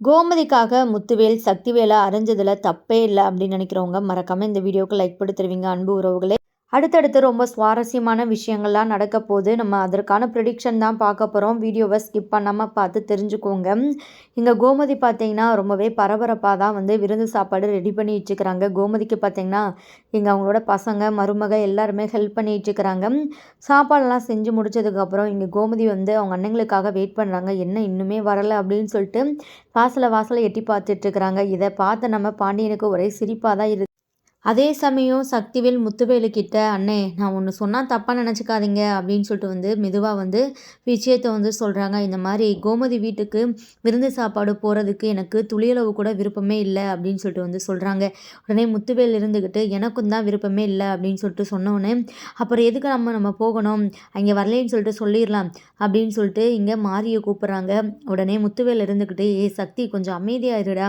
கோமதிக்காக முத்துவேல் சக்திவேலை அரைஞ்சதில் தப்பே இல்லை அப்படின்னு நினைக்கிறவங்க மறக்காமல் இந்த வீடியோவுக்கு லைக் பண்ணி தருவீங்க அன்பு உறவுகளே. அடுத்தடுத்து ரொம்ப சுவாரஸ்யமான விஷயங்கள்லாம் நடக்க போகுது. நம்ம அதற்கான ப்ரிடிக்ஷன் தான் பார்க்க போகிறோம் வீடியோவை ஸ்கிப் பண்ணாமல் பார்த்து தெரிஞ்சுக்கோங்க. இங்கே கோமதி பார்த்திங்கன்னா ரொம்பவே பரபரப்பாக தான் வந்து விருந்து சாப்பாடு ரெடி பண்ணி வச்சுக்கிறாங்க கோமதிக்கு பார்த்திங்கன்னா இங்கே அவங்களோட பசங்க மருமக எல்லாருமே ஹெல்ப் பண்ணி வச்சுக்கிறாங்க சாப்பாடெல்லாம் செஞ்சு முடிச்சதுக்கப்புறம் இங்கே கோமதி வந்து அவங்க அண்ணங்களுக்காக வெயிட் பண்ணுறாங்க என்ன இன்னுமே வரலை அப்படின்னு சொல்லிட்டு வாசலை வாசலை எட்டி பார்த்துட்ருக்குறாங்க இதை பார்த்து நம்ம பாண்டியனுக்கு ஒரே சிரிப்பாக தான் இரு அதே சமயம் சக்திவேல் முத்துவேலு கிட்ட அண்ணே நான் ஒன்று சொன்னால் தப்பாக நினச்சிக்காதீங்க அப்படின்னு சொல்லிட்டு வந்து மெதுவாக வந்து விஷயத்தை வந்து சொல்கிறாங்க இந்த மாதிரி கோமதி வீட்டுக்கு விருந்து சாப்பாடு போகிறதுக்கு எனக்கு துளியளவு கூட விருப்பமே இல்லை அப்படின்னு சொல்லிட்டு வந்து சொல்கிறாங்க உடனே முத்துவேல் இருந்துக்கிட்டு எனக்கும் தான் விருப்பமே இல்லை அப்படின்னு சொல்லிட்டு சொன்னோன்னே அப்புறம் எதுக்கு நம்ம நம்ம போகணும்? அங்கே வரலேன்னு சொல்லிட்டு சொல்லிடலாம் அப்படின்னு சொல்லிட்டு இங்கே மாரியை கூப்பிட்றாங்க. உடனே முத்துவேல் இருந்துக்கிட்டு ஏ சக்தி கொஞ்சம் அமைதியாக இருடா.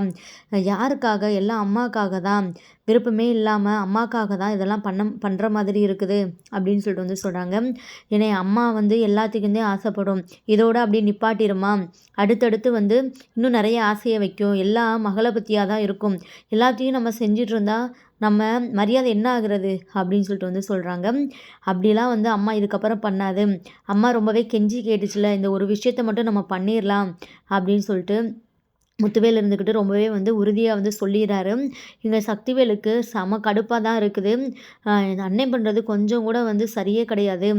யாருக்காக? எல்லாம் அம்மாக்காக தான். விருப்பமே இல்லை இல்லாமல் அம்மாக்காக தான் இதெல்லாம் பண்ண பண்ணுற மாதிரி இருக்குது அப்படின்னு சொல்லிட்டு வந்து சொல்கிறாங்க ஏன்னா அம்மா வந்து எல்லாத்துக்குமே ஆசைப்படும். இதோட அப்படியே நிப்பாட்டிருமா அடுத்தடுத்து வந்து இன்னும் நிறைய ஆசையை வைக்கும். எல்லாம் மகளை பற்றியாக தான் இருக்கும். எல்லாத்தையும் நம்ம செஞ்சிட்டு இருந்தால் நம்ம மரியாதை என்ன ஆகுறது? அப்படின்னு சொல்லிட்டு வந்து சொல்கிறாங்க அப்படிலாம் வந்து அம்மா இதுக்கப்புறம் பண்ணாது. அம்மா ரொம்பவே கெஞ்சி கேட்டுச்சுல இந்த ஒரு விஷயத்த மட்டும் நம்ம பண்ணிடலாம் அப்படின்னு சொல்லிட்டு முத்துவேல் இருந்துக்கிட்டு ரொம்பவே வந்து உறுதியாக வந்து சொல்லிடுறாரு இங்கே சக்திவேலுக்கு செம கடுப்பாக தான் இருக்குது. அன்னை பண்ணுறது கொஞ்சம் கூட வந்து சரியே கிடையாது.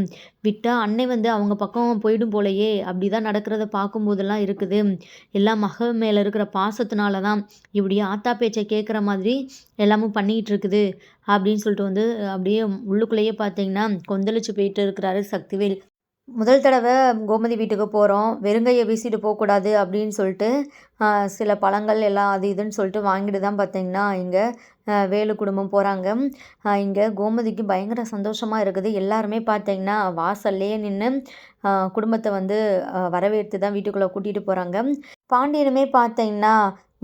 விட்டால் அன்னை வந்து அவங்க பக்கம் போயிடும் போலையே அப்படி தான் நடக்கிறத பார்க்கும்போதெல்லாம் இருக்குது. எல்லாம் மக மேலே இருக்கிற பாசத்தினால தான் இப்படி ஆத்தா பேச்சை கேட்குற மாதிரி எல்லாமும் பண்ணிக்கிட்டு இருக்குது அப்படின்னு சொல்லிட்டு வந்து அப்படியே உள்ளுக்குள்ளேயே பார்த்தீங்கன்னா கொந்தளிச்சு போயிட்டு இருக்கிறாரு சக்திவேல். முதல் தடவை கோமதி வீட்டுக்கு போகிறோம் வெறுங்கையை வீசிட்டு போகக்கூடாது அப்படின்னு சொல்லிட்டு சில பழங்கள் எல்லாம் அது இதுன்னு சொல்லிட்டு வாங்கிட்டு தான் பார்த்தீங்கன்னா இங்கே வேலு குடும்பம் போகிறாங்க இங்கே கோமதிக்கு பயங்கர சந்தோஷமாக இருக்குது. எல்லாருமே பார்த்தீங்கன்னா வாசல்லையே நின்று குடும்பத்தை வந்து வரவேற்று தான் வீட்டுக்குள்ளே கூட்டிகிட்டு போகிறாங்க பாண்டியனுமே பார்த்தீங்கன்னா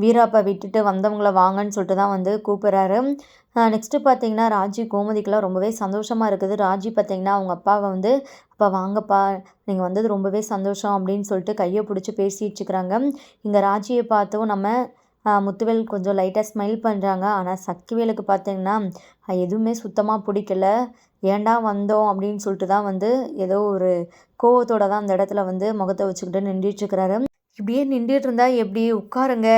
வீராப்பா விட்டுட்டு வந்தவங்கள வாங்கன்னு சொல்லிட்டு தான் வந்து கூப்பிட்றாரு. நெக்ஸ்ட்டு பார்த்தீங்கன்னா ராஜி கோமதிக்கெலாம் ரொம்பவே சந்தோஷமாக இருக்குது. ராஜி பார்த்தீங்கன்னா அவங்க அப்பாவை வந்து அப்பா வாங்கப்பா நீங்கள் வந்தது ரொம்பவே சந்தோஷம் அப்படின்னு சொல்லிட்டு கையை பிடிச்சி பேசிட்டுருக்குறாங்க இங்கே ராஜியை பார்த்தும் நம்ம முத்துவேல் கொஞ்சம் லைட்டாக ஸ்மைல் பண்ணுறாங்க ஆனால் சக்திவேலுக்கு பார்த்தீங்கன்னா எதுவுமே சுத்தமாக பிடிக்கல. ஏன்டா வந்தோம்? அப்படின்னு சொல்லிட்டு தான் வந்து ஏதோ ஒரு கோவத்தோட தான் அந்த இடத்துல வந்து முகத்தை வச்சுக்கிட்டு நின்றுட்டுருக்கிறாரு இப்படியே நின்றுட்டு இருந்தால் எப்படி? உட்காருங்க.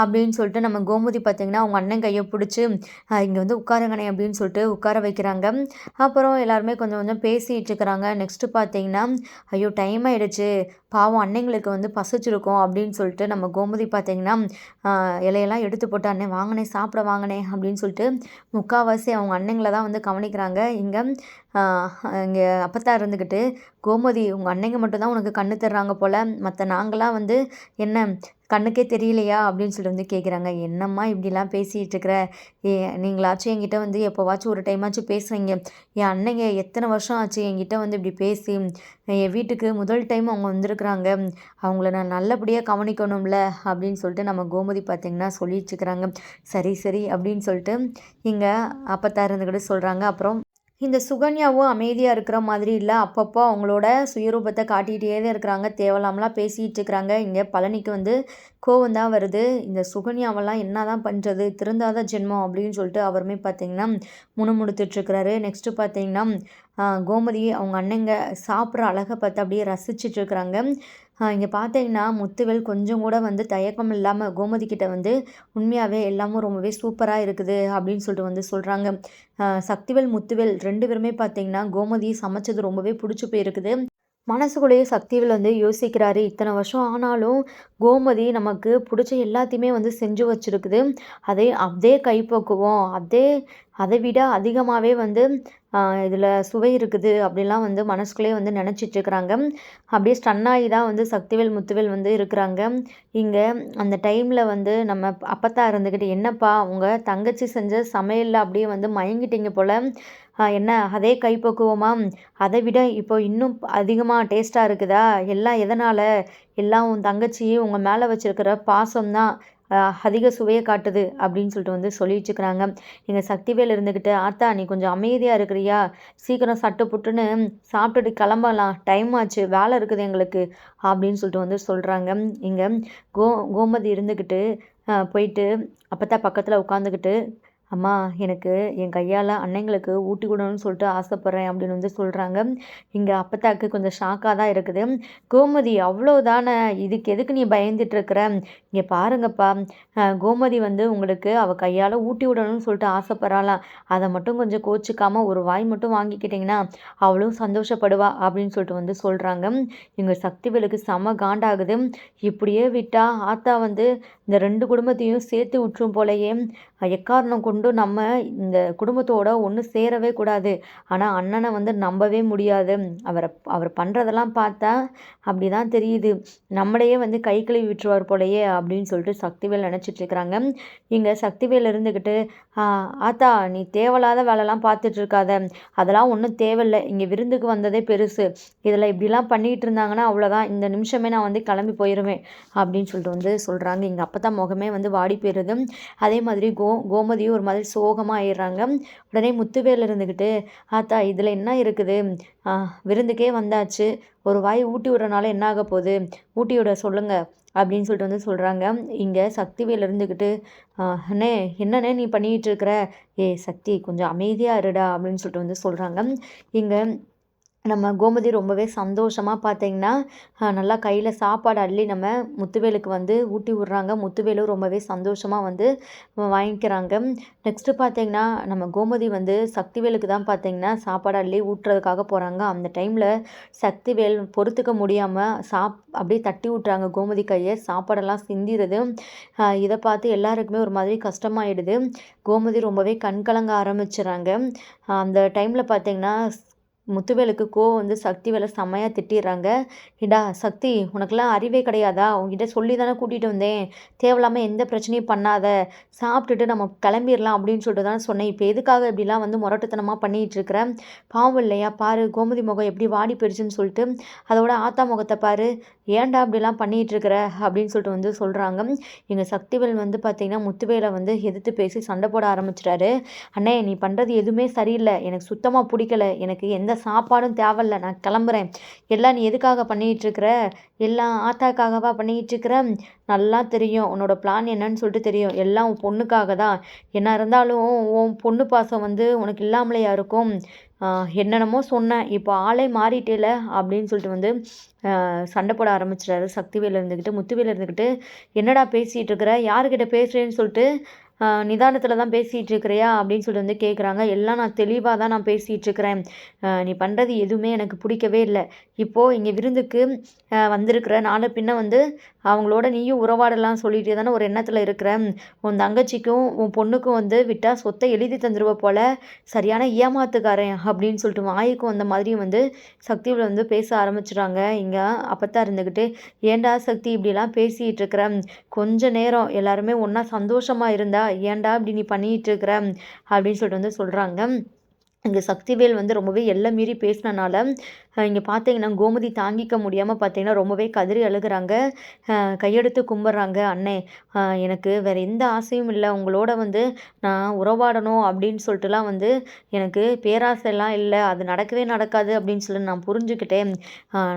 அப்படின்னு சொல்லிட்டு நம்ம கோமதி பார்த்திங்கன்னா அவங்க அண்ணன் கையை பிடிச்சி இங்கே வந்து உட்காருங்கண்ணே அப்படின்னு சொல்லிட்டு உட்கார வைக்கிறாங்க. அப்புறம் எல்லாருமே கொஞ்சம் கொஞ்சம் பேசிகிட்டு இருக்கிறாங்க. நெக்ஸ்ட்டு பார்த்தீங்கன்னா ஐயோ டைம் ஆகிடுச்சு பாவம் அன்னைங்களுக்கு வந்து பசிச்சிருக்கோம் அப்படின்னு சொல்லிட்டு நம்ம கோமதி பார்த்திங்கன்னா இலையெல்லாம் எடுத்து போட்டு அண்ணன் வாங்கினே சாப்பிட வாங்கினே அப்படின்னு சொல்லிட்டு முக்கால்வாசி அவங்க அன்னைங்களை தான் வந்து கவனிக்கிறாங்க. இங்கே இங்கே அப்பத்தா இருந்துக்கிட்டு கோமதி உங்கள் அன்னைங்க மட்டும்தான் உனக்கு கண்ணு தர்றாங்க போல். மற்ற நாங்களாம் வந்து என்ன கண்ணுக்கே தெரியலையா? அப்படின்னு சொல்லிட்டு வந்து கேட்குறாங்க என்னம்மா இப்படிலாம் பேசிகிட்டு இருக்கிற? ஏ நீங்களாச்சும் என்கிட்ட வந்து எப்போவாச்சும் ஒரு டைமாச்சும் பேசுகிறீங்க என் அன்னைங்க எத்தனை வருஷம் ஆச்சு என்கிட்ட வந்து இப்படி பேசி. என் வீட்டுக்கு முதல் டைம் அவங்க வந்திருக்குறாங்க. அவங்கள நான் நல்லபடியாக கவனிக்கணும்ல அப்படின்னு சொல்லிட்டு நம்ம கோமதி பார்த்திங்கன்னா சொல்லிட்டுருக்குறாங்க சரி சரி அப்படின்னு சொல்லிட்டு இங்கே அப்பத்தா இருந்துக்கிட்டு சொல்கிறாங்க அப்புறம் இந்த சுகன்யாவும் அமைதியாக இருக்கிற மாதிரி இல்லை. அப்பப்போ அவங்களோட சுயரூபத்தை காட்டிகிட்டே தான் இருக்கிறாங்க. தேவலாமலாம் பேசிகிட்டு இருக்கிறாங்க. இங்கே பழனிக்கு வந்து கோவம் தான் வருது. இந்த சுகன்யாவெல்லாம் என்ன தான் பண்ணுறது திருந்தாத ஜென்மம் அப்படின்னு சொல்லிட்டு அவருமே பார்த்திங்கன்னா முணுமுணுத்துட்ருக்கிறாரு நெக்ஸ்ட்டு பார்த்தீங்கன்னா கோமதி அவங்க அண்ணங்க சாப்பிட்ற அழகை பார்த்து அப்படியே ரசிச்சிட்ருக்கிறாங்க இங்கே பார்த்தீங்கன்னா முத்துவேல் கொஞ்சம் கூட வந்து தயக்கம் இல்லாமல் கோமதி கிட்ட வந்து உண்மையாகவே எல்லாமும் ரொம்பவே சூப்பராக இருக்குது அப்படின்னு சொல்லிட்டு வந்து சொல்கிறாங்க சக்திவேல் முத்துவேல் ரெண்டு பேருமே பார்த்தீங்கன்னா கோமதி சமைச்சது ரொம்பவே பிடிச்சி போயிருக்குது. மனசுக்குள்ளேயே சக்திவேல் வந்து யோசிக்கிறாரு இத்தனை வருஷம் ஆனாலும் கோமதி நமக்கு பிடிச்ச எல்லாத்தையுமே வந்து செஞ்சு வச்சுருக்குது. அதே அதே கைப்போக்குவோம் அதே அதை விட அதிகமாகவே வந்து இதில் சுவை இருக்குது அப்படிலாம் வந்து மனசுக்குள்ளேயே வந்து நினச்சிட்ருக்குறாங்க. அப்படியே ஸ்டன்னாகி தான் வந்து சக்திவேல் முத்துவேல் வந்து இருக்கிறாங்க. இங்கே அந்த டைமில் வந்து நம்ம அப்பத்தா இருந்துக்கிட்டு என்னப்பா உங்கள் தங்கச்சி செஞ்ச சமையலில் அப்படியே வந்து மயங்கிட்டீங்க போல். என்ன அதே கைப்பக்குவமா? அதை விட இப்போ இன்னும் அதிகமாக டேஸ்ட்டாக இருக்குதா? எல்லாம் எதனால்? எல்லாம் உன் தங்கச்சி உங்கள் மேலே வச்சுருக்கிற பாசம் தான் அதிக சுவையை காட்டுது அப்படின்னு சொல்லிட்டு வந்து சொல்லிட்டுருக்குறாங்க எங்கள் சக்திவேல் இருந்துக்கிட்டு ஆத்தா நீ கொஞ்சம் அமைதியாக இருக்கிறியா? சீக்கிரம் சட்டு புட்டுன்னு சாப்பிட்டுட்டு கிளம்பலாம். டைம் ஆச்சு வேலை இருக்குது எங்களுக்கு அப்படின்னு சொல்லிட்டு வந்து சொல்கிறாங்க இங்கே கோ கோமதி இருந்துக்கிட்டு போயிட்டு அப்போ தான் பக்கத்தில் உட்காந்துக்கிட்டு அம்மா எனக்கு என் கையால் அன்னைங்களுக்கு ஊட்டி விடணும்னு சொல்லிட்டு ஆசைப்பட்றேன் அப்படின்னு வந்து சொல்கிறாங்க இங்கே அப்பத்தாக்கு கொஞ்சம் ஷாக்காக தான் இருக்குது. கோமதி அவ்வளோதானே இதுக்கு எதுக்கு நீ பயந்துட்டுருக்குற இங்கே பாருங்கப்பா. கோமதி வந்து உங்களுக்கு அவள் கையால் ஊட்டி விடணும்னு சொல்லிட்டு ஆசைப்பட்றாளாம் அதை மட்டும் கொஞ்சம் கோச்சிக்காமல் ஒரு வாய் மட்டும் வாங்கிக்கிட்டிங்கன்னா அவளும் சந்தோஷப்படுவா அப்படின்னு சொல்லிட்டு வந்து சொல்கிறாங்க எங்கள் சக்திவேலுக்கு செம காண்டாகுது. இப்படியே விட்டால் ஆத்தா வந்து இந்த ரெண்டு குடும்பத்தையும் சேர்த்து விட்டுரும் போலயே. எக்காரணம் கொண்டு நம்ம இந்த குடும்பத்தோட ஒன்று சேரவே கூடாது. ஆனால் அண்ணனை வந்து நம்பவே முடியாது. அவரை அவர் பண்ணுறதெல்லாம் பார்த்தா அப்படி தான் தெரியுது. நம்மளையே வந்து கை கழுவி விட்டுருவார் போலையே அப்படின்னு சொல்லிட்டு சக்திவேல் நினச்சிட்ருக்குறாங்க இங்கே சக்திவேல் இருந்துக்கிட்டு ஆத்தா நீ தேவையில்லாத வேலைலாம் பார்த்துட்ருக்காத அதெல்லாம் ஒன்றும் தேவையில்லை. இங்கே விருந்துக்கு வந்ததே பெருசு. இதில் இப்படிலாம் பண்ணிகிட்டு இருந்தாங்கன்னா அவ்வளோதான் இந்த நிமிஷமே நான் வந்து கிளம்பி போயிடுவேன் அப்படின்னு சொல்லிட்டு வந்து சொல்கிறாங்க எங்கள் அப்போ தான் முகமே வந்து வாடி போயிடுது அதே மாதிரி கோ கோமதியும் ஒரு மாதிரி சோகமாக ஆயிடுறாங்க. உடனே முத்துவேல் இருந்துக்கிட்டு ஆத்தா இதில் என்ன இருக்குது? விருந்துக்கே வந்தாச்சு. ஒரு வாய் ஊட்டி விடுறனால என்ன ஆக போகுது? ஊட்டி விட சொல்லுங்கள் அப்படின்னு சொல்லிட்டு வந்து சொல்கிறாங்க இங்கே சக்திவேல் இருந்துக்கிட்டு அண்ணே என்னண்ணே நீ பண்ணிகிட்டு இருக்கிற? ஏ சக்தி கொஞ்சம் அமைதியாக இருடா அப்படின்னு சொல்லிட்டு வந்து சொல்கிறாங்க இங்கே நம்ம கோமதி ரொம்பவே சந்தோஷமாக பார்த்தீங்கன்னா நல்லா கையில் சாப்பாடு அள்ளி நம்ம முத்துவேலுக்கு வந்து ஊட்டி விட்றாங்க. முத்துவேலும் ரொம்பவே சந்தோஷமாக வந்து வாங்கிக்கிறாங்க. நெக்ஸ்ட்டு பார்த்தீங்கன்னா நம்ம கோமதி வந்து சக்திவேலுக்கு தான் பார்த்தீங்கன்னா சாப்பாடு அள்ளி ஊட்டுறதுக்காக போகிறாங்க அந்த டைமில் சக்திவேல் பொறுத்துக்க முடியாமல் சாப் அப்படியே தட்டி விட்றாங்க கோமதி கையை. சாப்பாடெல்லாம் சிந்திடுது. இதை பார்த்து எல்லாருக்குமே ஒரு மாதிரி கஷ்டமாயிடுது. கோமதி ரொம்பவே கண்கலங்க ஆரம்பிச்சிடுறாங்க. அந்த டைமில் பார்த்தீங்கன்னா முத்துவேலுக்கு கோவம் வந்து சக்தி வேலை செம்மையாக திட்டிடுறாங்க. இடா சக்தி உனக்கெல்லாம் அறிவே கிடையாதா? உங்ககிட்ட சொல்லி தானே கூட்டிகிட்டு வந்தேன். தேவையில்லாமல் எந்த பிரச்சனையும் பண்ணாத. சாப்பிட்டுட்டு நம்ம கிளம்பிடலாம் அப்படின்னு சொல்லிட்டு தான் சொன்னேன். இப்போ எதுக்காக இப்படிலாம் வந்து முரட்டுத்தனமாக பண்ணிகிட்டு இருக்கிறேன் பாவம் இல்லையா? பாரு கோமதி முகம் எப்படி வாடி போயிடுச்சுன்னு சொல்லிட்டு அதோட ஆத்தா முகத்தை பாரு. ஏன்டா இப்படிலாம் பண்ணிகிட்டு இருக்கிற அப்படின்னு சொல்லிட்டு வந்து சொல்கிறாங்க எங்கள் சக்திவேல் வந்து பார்த்திங்கன்னா முத்துவேலை வந்து எதிர்த்து பேசி சண்டை போட ஆரம்பிச்சிட்டாரு. அண்ணே நீ பண்ணுறது எதுவுமே சரியில்லை. எனக்கு சுத்தமாக பிடிக்கல. எனக்கு எந்த சாப்பாடும் தேவையில்ல. நான் கிளம்புறேன். எல்லாம் நீ எதுக்காக பண்ணிகிட்ருக்குற? எல்லாம் ஆத்தாக்காகவா பண்ணிகிட்ருக்குற? நல்லா தெரியும். உன்னோட பிளான் என்னன்னு சொல்லிட்டு தெரியும். எல்லாம் உன் பொண்ணுக்காக தான். என்ன இருந்தாலும் உன் பொண்ணு பாசம் வந்து உனக்கு இல்லாமலையா இருக்கும்? என்னென்னமோ சொன்னேன். இப்போ ஆளே மாறிட்டேல அப்படின்னு சொல்லிட்டு வந்து சண்டை போட ஆரம்பிச்சிட்டாரு. சக்திவேல் இருந்துக்கிட்டு முத்துவேல் இருந்துக்கிட்டு என்னடா பேசிகிட்டு இருக்கிற யாருக்கிட்ட பேசுகிறேன்னு சொல்லிட்டு நிதானத்தில் தான் பேசிகிட்டு இருக்கிறியா அப்படின்னு சொல்லிட்டு வந்து கேட்குறாங்க எல்லாம் நான் தெளிவாக தான் நான் பேசிகிட்டு இருக்கிறேன் நீ பண்ணுறது எதுவுமே எனக்கு பிடிக்கவே இல்லை. இப்போது இங்கே விருந்துக்கு வந்திருக்கிற நாளை பின்ன வந்து அவங்களோட நீயும் உறவாடலாம் சொல்லிட்டு தானே ஒரு எண்ணத்தில் இருக்கிற. உன் தங்கச்சிக்கும் உன் பொண்ணுக்கும் வந்து விட்டால் சொத்தை எழுதி தந்துடுவ போல். சரியான ஏமாத்துக்காரன் அப்படின்னு சொல்லிட்டு வாய்க்கும் அந்த மாதிரியும் வந்து சக்தியில் வந்து பேச ஆரம்பிச்சிடுறாங்க இங்கே அப்போ தான் இருந்துக்கிட்டு ஏண்டா சக்தி இப்படிலாம் பேசிகிட்டு இருக்கிற? கொஞ்ச நேரம் எல்லாருமே ஒன்றா சந்தோஷமாக இருந்தா ஏன்டா இப்படி நீ பண்ணிகிட்டு இருக்கிற? அப்படின்னு சொல்லிட்டு வந்து சொல்கிறாங்க இங்கே சக்திவேல் வந்து ரொம்பவே எல்லாம் மீறி பேசினனால இங்கே பார்த்தீங்கன்னா கோமதி தாங்கிக்க முடியாமல் பார்த்தீங்கன்னா ரொம்பவே கதறி அழுகிறாங்க. கையெடுத்து கும்பிட்றாங்க அண்ணே எனக்கு வேறு எந்த ஆசையும் இல்லை. உங்களோட வந்து நான் உறவாடணும் அப்படின்னு சொல்லிட்டுலாம் வந்து எனக்கு பேராசைலாம் இல்லை. அது நடக்கவே நடக்காது அப்படின்னு சொல்லி நான் புரிஞ்சுக்கிட்டேன்.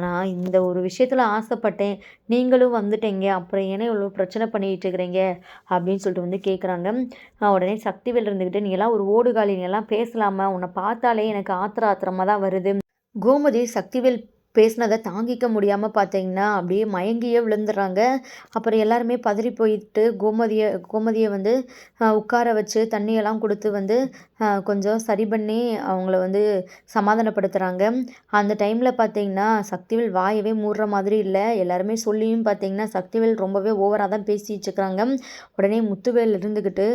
நான் இந்த ஒரு விஷயத்தில் ஆசைப்பட்டேன். நீங்களும் வந்துட்டீங்க. அப்புறம் ஏன்னா இவ்வளோ பிரச்சனை பண்ணிகிட்டு இருக்கிறீங்க? அப்படின்னு சொல்லிட்டு வந்து கேட்குறாங்க உடனே சக்திவேல் இருந்துக்கிட்டு நீ எல்லாம் ஒரு ஓடுகாலி. நீ எல்லாம் பேசலாமா. உன்னை பார்த்தாலே எனக்கு ஆத்திர ஆத்திரமாக தான் வருது. கோமதி சக்திவேல் பேசினதை தாங்கிக்க முடியாமல் பார்த்தீங்கன்னா அப்படியே மயங்கியே விழுந்துடுறாங்க. அப்புறம் எல்லாருமே பதறி போயிட்டு கோமதியை கோமதியை வந்து உட்கார வச்சு தண்ணியெல்லாம் கொடுத்து வந்து கொஞ்சம் சரி பண்ணி அவங்கள வந்து சமாதானப்படுத்துகிறாங்க அந்த டைமில் பார்த்தீங்கன்னா சக்திவேல் வாயவே மூடுற மாதிரி இல்லை. எல்லாருமே சொல்லியும் பார்த்தீங்கன்னா சக்திவேல் ரொம்பவே ஓவராக தான் பேசிட்டு இருக்கிறாங்க. உடனே முத்துவேல் இருந்துக்கிட்டு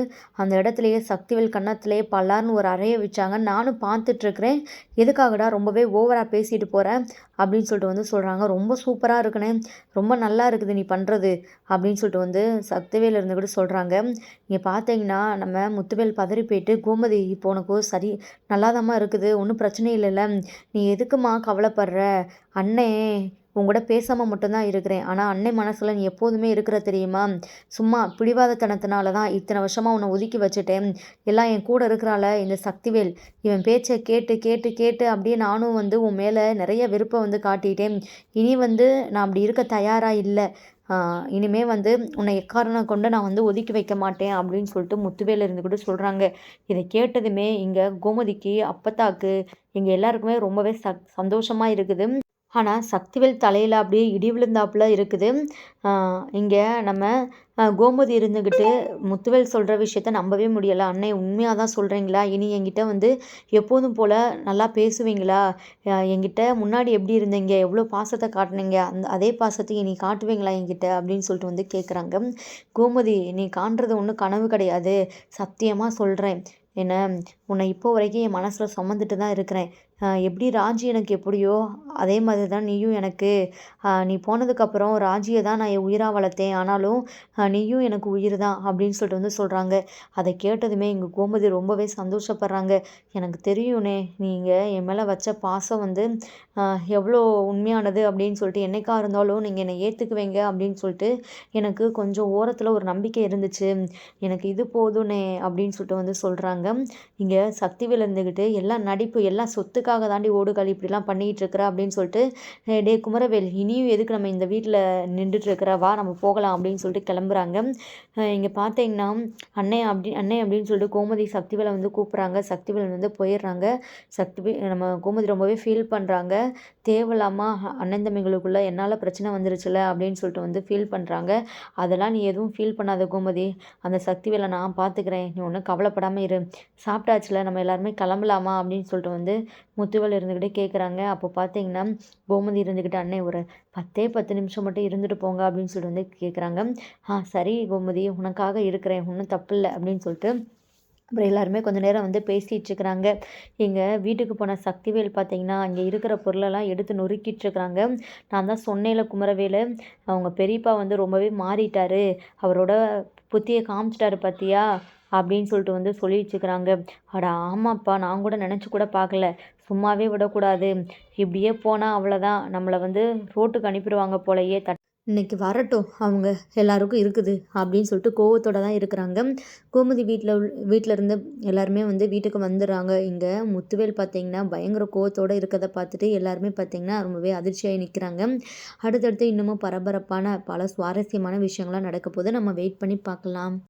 அந்த இடத்துலையே சக்திவேல் கன்னத்துலேயே பல்லார்னு ஒரு அறையை வச்சாங்க. நானும் பார்த்துட்ருக்குறேன் எதுக்காகடா ரொம்பவே ஓவராக பேசிட்டு போகிறேன் அப்படின்னு சொல்லிட்டு வந்து சொல்கிறாங்க ரொம்ப சூப்பராக இருக்குண்ணே ரொம்ப நல்லா இருக்குது நீ பண்ணுறது அப்படின்னு சொல்லிட்டு வந்து சக்திவேல் இருந்து கூட சொல்கிறாங்க நீங்கள் பார்த்தீங்கன்னா நம்ம முத்துவேல் பதறி போயிட்டு கோமதி இப்போ உனக்கு சரி நல்லாதாம்மா இருக்குது ஒன்றும் பிரச்சனை இல்லைல்ல. நீ எதுக்குமா கவலைப்படுற? அண்ணே உங்கூட பேசாமல் மட்டும்தான் இருக்கிறேன். ஆனால் அன்னை மனசில் நீ எப்போதுமே இருக்கிற தெரியுமா? சும்மா பிடிவாதத்தனத்தினால தான் இத்தனை வருஷமாக உன்னை ஒதுக்கி வச்சுட்டேன். எல்லாம் என் கூட இருக்கிறாள இந்த சக்திவேல். இவன் பேச்சை கேட்டு கேட்டு கேட்டு அப்படியே நானும் வந்து உன் மேலே நிறைய விருப்பம் வந்து காட்டிட்டேன். இனி வந்து நான் அப்படி இருக்க தயாராக இல்லை. இனிமே வந்து உன்னை எக்காரணம் கொண்டு நான் வந்து ஒதுக்கி வைக்க மாட்டேன் அப்படின்னு சொல்லிட்டு முத்துவேல இருந்து கூட சொல்கிறாங்க இதை கேட்டதுமே இங்கே கோமதிக்கு அப்பத்தாக்கு இங்கே எல்லாருக்குமே ரொம்பவே ச சந்தோஷமாக இருக்குது. ஆனால் சக்திவேல் தலையில் அப்படியே இடி விழுந்தாப்புல இருக்குது. இங்கே நம்ம கோமதி இருந்துக்கிட்டு முத்துவேல் சொல்கிற விஷயத்த நம்பவே முடியலை. அண்ணே உண்மையாக தான் சொல்கிறீங்களா இனி என்கிட்ட வந்து எப்போதும் போல் நல்லா பேசுவீங்களா? என்கிட்ட முன்னாடி எப்படி இருந்தீங்க? எவ்வளோ பாசத்தை காட்டினீங்க? அந்த அதே பாசத்தை இனி காட்டுவீங்களா என்கிட்ட? அப்படின்னு சொல்லிட்டு வந்து கேட்குறாங்க கோமதி நீ காண்றது ஒன்றும் கனவு கிடையாது. சத்தியமாக சொல்கிறேன் என்ன உன்னை இப்போ வரைக்கும் என் மனசில் சுமந்துட்டு தான் இருக்கிறேன். எப்படி ராஜி எனக்கு எப்படியோ அதே மாதிரி தான் நீயும் எனக்கு. நீ போனதுக்கப்புறம் ராஜியை தான் நான் என் உயிராக வளர்த்தேன். ஆனாலும் நீயும் எனக்கு உயிர் தான் அப்படின்னு சொல்லிட்டு வந்து சொல்கிறாங்க அதை கேட்டதுமே எங்கள் கோமதி ரொம்பவே சந்தோஷப்படுறாங்க. எனக்கு தெரியும்னே நீங்கள் என் மேலே வச்ச பாசம் வந்து எவ்வளோ உண்மையானது அப்படின்னு சொல்லிட்டு என்னைக்கா இருந்தாலும் நீங்கள் என்னை ஏற்றுக்குவீங்க அப்படின்னு சொல்லிட்டு எனக்கு கொஞ்சம் ஓரத்தில் ஒரு நம்பிக்கை இருந்துச்சு. எனக்கு இது போதும்னே அப்படின்னு சொல்லிட்டு வந்து சொல்கிறாங்க இங்கே சக்தி விழுந்துக்கிட்டு எல்லாம் நடிப்பு எல்லாம் சொத்துக்காக எதுக்காக தாண்டி ஓடுகால் இப்படிலாம் பண்ணிகிட்டு இருக்கிற அப்படின்னு சொல்லிட்டு டே குமரவேல் இனியும் எதுக்கு நம்ம இந்த வீட்டில் நின்றுட்டுருக்குற வா நம்ம போகலாம் அப்படின்னு சொல்லிட்டு கிளம்புறாங்க. இங்கே பார்த்தீங்கன்னா அண்ணே அப்படி அண்ணே அப்படின்னு சொல்லிட்டு கோமதி சக்திவேலை வந்து கூப்பிட்றாங்க. சக்திவேலன் வந்து போயிடுறாங்க. சக்தி நம்ம கோமதி ரொம்பவே ஃபீல் பண்ணுறாங்க தேவையில்லாமல் அண்ணன் தம்பிகளுக்குள்ளே என்னால் பிரச்சனை வந்துருச்சுல அப்படின்னு சொல்லிட்டு வந்து ஃபீல் பண்ணுறாங்க அதெல்லாம் நீ எதுவும் ஃபீல் பண்ணாத கோமதி. அந்த சக்திவேலை நான் பார்த்துக்கிறேன் நீ ஒன்றும் கவலைப்படாமல் இரு. சாப்பிட்டாச்சுல நம்ம எல்லாருமே கிளம்பலாமா? அப்படின்னு சொல்லிட்டு வந்து முத்துவல் இருந்துக்கிட்டே கேட்குறாங்க அப்போ பார்த்தீங்கன்னா கோமதி இருந்துக்கிட்டு அண்ணே ஒரு பத்தே பத்து நிமிஷம் மட்டும் இருந்துட்டு போங்க அப்படின்னு சொல்லிட்டு வந்து கேட்குறாங்க ஆ சரி கோமதி உனக்காக இருக்கிறேன். ஒன்றும் தப்பு இல்லை அப்படின்னு சொல்லிட்டு அப்புறம் எல்லாருமே கொஞ்சம் நேரம் வந்து பேசிகிட்டு இருக்கிறாங்க. எங்கள் வீட்டுக்கு போன சக்திவேல் பார்த்தீங்கன்னா அங்கே இருக்கிற பொருளெல்லாம் எடுத்து நொறுக்கிட்டு இருக்கிறாங்க. நான் தான் சொன்னேல குமரவேலு அவங்க பெரியப்பா வந்து ரொம்பவே மாறிட்டார். அவரோட புத்தியை காமிச்சிட்டாரு பார்த்தியா அப்படின்னு சொல்லிட்டு வந்து சொல்லி வச்சுக்கிறாங்க. அட ஆமாப்பா நான் கூட நினச்சி கூட பார்க்கல. சும்மாவே விடக்கூடாது. இப்படியே போனால் அவ்வளோதான் நம்மளை வந்து ரோட்டுக்கு அனுப்பிடுவாங்க போலையே. தட் இன்னைக்கு வரட்டும். அவங்க எல்லாருக்கும் இருக்குது அப்படின்னு சொல்லிட்டு கோவத்தோடு தான் இருக்கிறாங்க. கோமதி வீட்டில் உள் வீட்டில் இருந்து எல்லாருமே வந்து வீட்டுக்கு வந்துடுறாங்க. இங்கே முத்துவேல் பார்த்தீங்கன்னா பயங்கர கோவத்தோடு இருக்கிறத பார்த்துட்டு எல்லாருமே பார்த்தீங்கன்னா ரொம்பவே அதிர்ச்சியாகி நிற்கிறாங்க அடுத்தடுத்து இன்னமும் பரபரப்பான பல சுவாரஸ்யமான விஷயங்கள்லாம் நடக்க போது நம்ம வெயிட் பண்ணி பார்க்கலாம்.